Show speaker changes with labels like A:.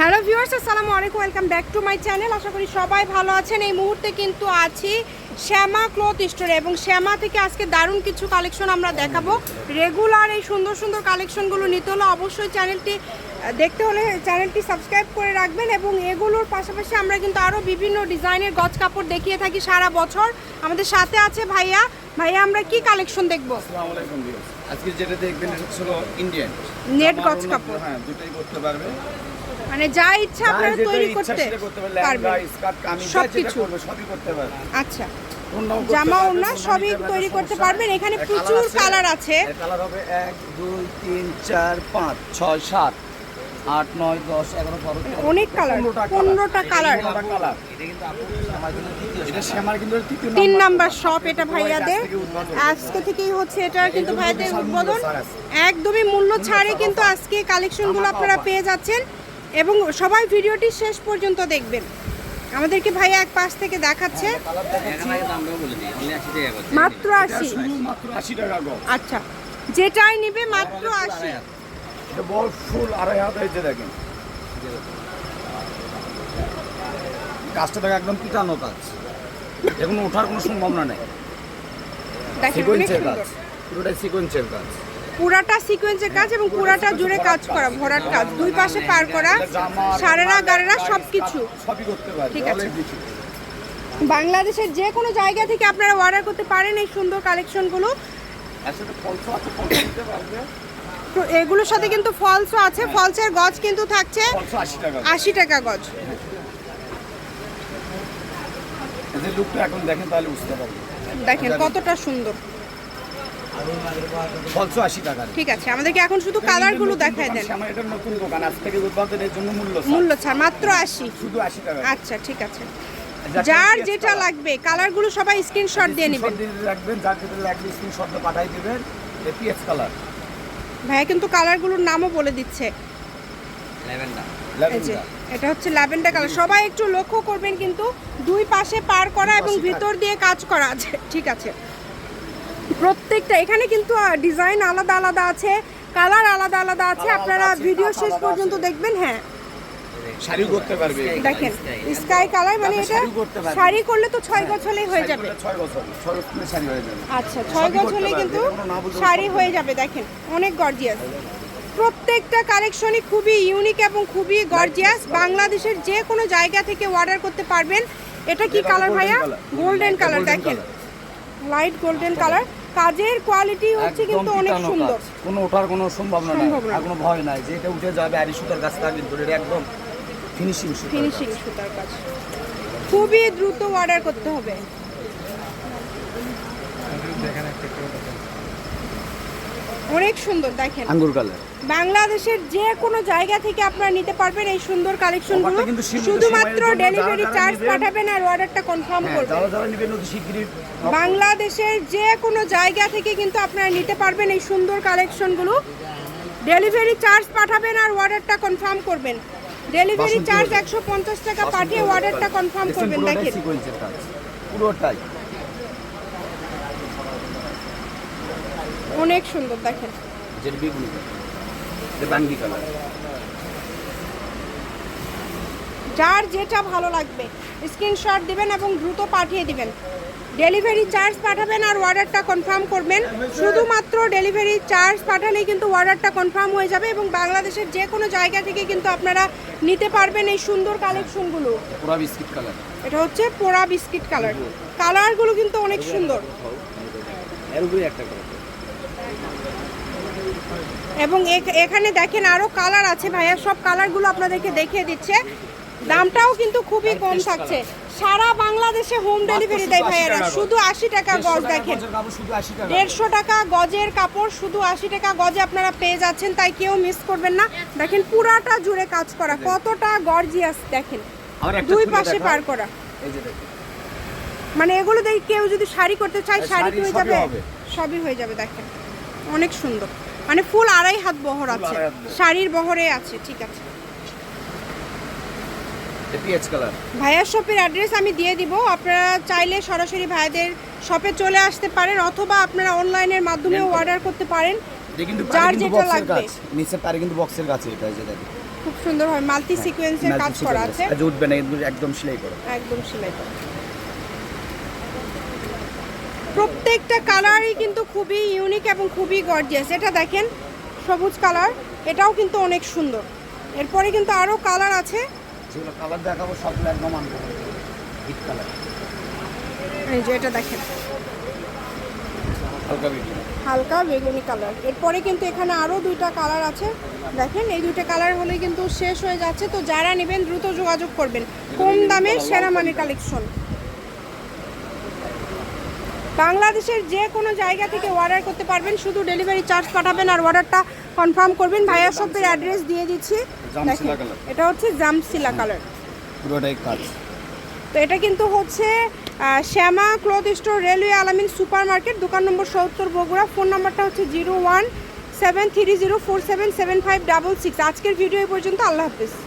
A: Hello viewers আসসালামু আলাইকুম welcome back to my channel আশা করি সবাই ভালো আছেন এই মুহূর্তে কিন্তু আছি শ্যামা ক্লথ স্টোরে এবং শ্যামা থেকে আজকে দারুণ কিছু কালেকশন আমরা দেখাবো রেগুলার এই সুন্দর সুন্দর কালেকশনগুলো নিতে হলে অবশ্যই চ্যানেলটি দেখতে হলে চ্যানেলটি সাবস্ক্রাইব করে রাখবেন এবং এগুলোর পাশাপাশি আমরা কিন্তু আরও বিভিন্ন ডিজাইনের গজ কাপড় দেখিয়ে থাকি সারা বছর আমাদের সাথে আছে ভাইয়া ভাইয়া আমরা কি কালেকশন দেখব
B: আজকে যেটা দেখবেন এটা হলো ইন্ডিয়ান
A: নেট গজ কাপড় হ্যাঁ দুটোই করতে পারবে মানে যা ইচ্ছা আপনারা আচ্ছা। তৈরি করতে
B: পারবেন
A: সবকিছু আচ্ছা জামা ওনা সবই তৈরি করতে পারবেন এখানে প্রচুর কালার আছে
B: কালার হবে এক দুই তিন চার পাঁচ ছয় সাত আট নয় দশ এগারো বারো
A: অনেক কালার পনেরোটা কালার তিন নাম্বার শপ এটা ভাইয়াদের আজকে থেকেই হচ্ছে এটা কিন্তু ভাইয়াদের উদ্বোধন একদমই মূল্য ছাড়ে কিন্তু আজকে কালেকশনগুলো আপনারা পেয়ে যাচ্ছেন এবং সবাই ভিডিওটি শেষ পর্যন্ত দেখবেন আমাদেরকে ভাই এক পাশ থেকে দেখাচ্ছে মাত্র আশি আচ্ছা যেটাই নিবে মাত্র আশি
B: ফুল দেখেন একদম পিটানো কাজ এখন ওঠার কোনো সম্ভাবনা নেই সিকোয়েন্সের কাজ পুরোটাই সিকোয়েন্সের কাজ
A: পুরাটা সিকোয়েন্সের কাজ এবং পুরাটা জুড়ে কাজ করা ভরাট কাজ দুই পাশে পার করা সারেরা গাড়েরা সব কিছু ঠিক আছে বাংলাদেশের যে কোনো জায়গা থেকে আপনারা অর্ডার করতে পারেন এই সুন্দর কালেকশনগুলো এগুলোর সাথে কিন্তু ফলসও আছে ফলসের গজ কিন্তু থাকছে আশি টাকা গজ দেখেন কতটা সুন্দর
B: ফলসো আশি টাকা
A: ঠিক আছে আমাদেরকে এখন শুধু কালারগুলো দেখায় দেন
B: আমার এটা নতুন দোকান আজ থেকে উদ্বোধনের জন্য মূল্য মূল্য
A: ছাড় মাত্র আশি শুধু আশি টাকা আচ্ছা ঠিক আছে যার যেটা লাগবে কালারগুলো সবাই স্ক্রিনশট দিয়ে নেবেন
B: রাখবেন যার যেটা লাগবে স্ক্রিনশট পাঠিয়ে দেবেন পিএস কালার
A: ভাইয়া কিন্তু কালারগুলোর নামও বলে দিচ্ছে এটা হচ্ছে ল্যাভেন্ডার কালার সবাই একটু লক্ষ্য করবেন কিন্তু দুই পাশে পার করা এবং ভিতর দিয়ে কাজ করা আছে ঠিক আছে প্রত্যেকটা এখানে কিন্তু ডিজাইন আলাদা আলাদা আছে কালার আলাদা আলাদা আছে আপনারা ভিডিও শেষ পর্যন্ত দেখবেন হ্যাঁ
B: শাড়ি করতে পারবে
A: দেখেন স্কাই কালার মানে এটা শাড়ি করলে তো ছয় গছলেই হ্যাঁ, হয়ে যাবে
B: ছয় গছল ছয় গছলে শাড়ি হয়ে যাবে
A: আচ্ছা ছয় গছলে কিন্তু শাড়ি হয়ে যাবে দেখেন অনেক গর্জিয়াস প্রত্যেকটা কালেকশনই খুবই ইউনিক এবং খুবই গর্জিয়াস বাংলাদেশের যে কোনো জায়গা থেকে অর্ডার করতে পারবেন এটা কি কালার ভাইয়া গোল্ডেন কালার দেখেন লাইট গোল্ডেন কালার কাজের কোয়ালিটি হচ্ছে কিন্তু অনেক সুন্দর
B: কোনো ওঠার কোনো সম্ভাবনা নাই আর কোনো ভয় নাই যে এটা উঠে যাবে আর সুতার কাজ তা কিন্তু এটা একদম ফিনিশিং সুতার
A: ফিনিশিং সুতার কাজ খুবই দ্রুত অর্ডার করতে হবে দেখেন একটা অনেক সুন্দর দেখেন আঙ্গুর কালার বাংলাদেশের যে কোনো জায়গা থেকে আপনারা নিতে পারবেন এই সুন্দর কালেকশনগুলো শুধুমাত্র ডেলিভারি চার্জ পাঠাবেন আর অর্ডারটা হ্যাঁ, কনফার্ম করবেন বাংলাদেশের যে কোনো জায়গা থেকে কিন্তু আপনারা নিতে পারবেন এই সুন্দর কালেকশনগুলো ডেলিভারি চার্জ পাঠাবেন আর অর্ডারটা কনফার্ম করবেন ডেলিভারি চার্জ একশো টাকা পাঠিয়ে অর্ডারটা কনফার্ম করবেন
B: দেখেন পুরোটাই
A: অনেক সুন্দর দেখেন যার যেটা ভালো লাগবে স্ক্রিনশট দিবেন এবং দ্রুত পাঠিয়ে দিবেন ডেলিভারি চার্জ পাঠাবেন আর অর্ডারটা কনফার্ম করবেন শুধুমাত্র ডেলিভারি চার্জ পাঠালেই কিন্তু অর্ডারটা কনফার্ম হয়ে যাবে এবং বাংলাদেশের যে কোনো জায়গা থেকে কিন্তু আপনারা নিতে পারবেন এই সুন্দর কালেকশনগুলো
B: পোড়া বিস্কিট কালার
A: এটা হচ্ছে পোড়া বিস্কিট কালার কালারগুলো কিন্তু অনেক সুন্দর হ্যাঁ, একটা কালার এবং এখানে দেখেন আরো কালার আছে ভাইয়া সব কালারগুলো আপনাদেরকে দেখিয়ে দিচ্ছে দামটাও কিন্তু খুবই কম থাকছে সারা বাংলাদেশে হোম ডেলিভারি দেয় ভাইয়ারা শুধু আশি টাকা গজ দেখেন দেড়শো টাকা গজের কাপড় শুধু আশি টাকা গজে আপনারা পেয়ে যাচ্ছেন তাই কেউ মিস করবেন না দেখেন পুরাটা জুড়ে কাজ করা কতটা গর্জিয়াস দেখেন দুই পাশে পার করা মানে এগুলো দেখে কেউ যদি শাড়ি করতে চায় শাড়ি হয়ে যাবে সবই হয়ে যাবে দেখেন অনেক সুন্দর মানে ফুল আড়াই হাত বহর আছে শাড়ির বহরে আছে ঠিক আছে ভাইয়া শপের অ্যাড্রেস আমি দিয়ে দিব আপনারা চাইলে সরাসরি ভাইদের শপে চলে আসতে পারেন অথবা আপনারা অনলাইনের মাধ্যমে অর্ডার করতে পারেন
B: যার যেটা লাগবে নিচে পারে কিন্তু বক্সের কাছে এটা যেটা
A: খুব সুন্দর হয় মাল্টি সিকোয়েন্সের হ্যাঁ, কাজ করা আছে
B: জুট একদম সেলাই করা
A: একদম সেলাই করা প্রত্যেকটা কালারই কিন্তু খুবই ইউনিক এবং খুবই গর্জিয়াস এটা দেখেন সবুজ কালার এটাও কিন্তু অনেক সুন্দর এরপরে কিন্তু আরও কালার আছে
B: কালার দেখাবো সবগুলো একদম
A: এই যে এটা দেখেন হালকা বেগুনি কালার এরপরে কিন্তু এখানে আরও দুইটা কালার আছে দেখেন এই দুইটা কালার হলে কিন্তু শেষ হয়ে যাচ্ছে তো যারা নেবেন দ্রুত যোগাযোগ করবেন কম দামে সেরা মানের কালেকশন বাংলাদেশের যে কোনো জায়গা থেকে অর্ডার করতে পারবেন শুধু ডেলিভারি চার্জ পাঠাবেন আর অর্ডারটা কনফার্ম করবেন ভাইয়ার সবের অ্যাড্রেস দিয়ে দিচ্ছি এটা হচ্ছে জামসিলা কালার পুরোটাই কাজ তো এটা কিন্তু হচ্ছে Shyama cloth store railway Alamin super market দোকান নম্বর সত্তর বগুড়া ফোন নাম্বারটা হচ্ছে zero one seven three zero four seven seven five double six আজকের ভিডিও এই পর্যন্ত আল্লাহ হাফিজ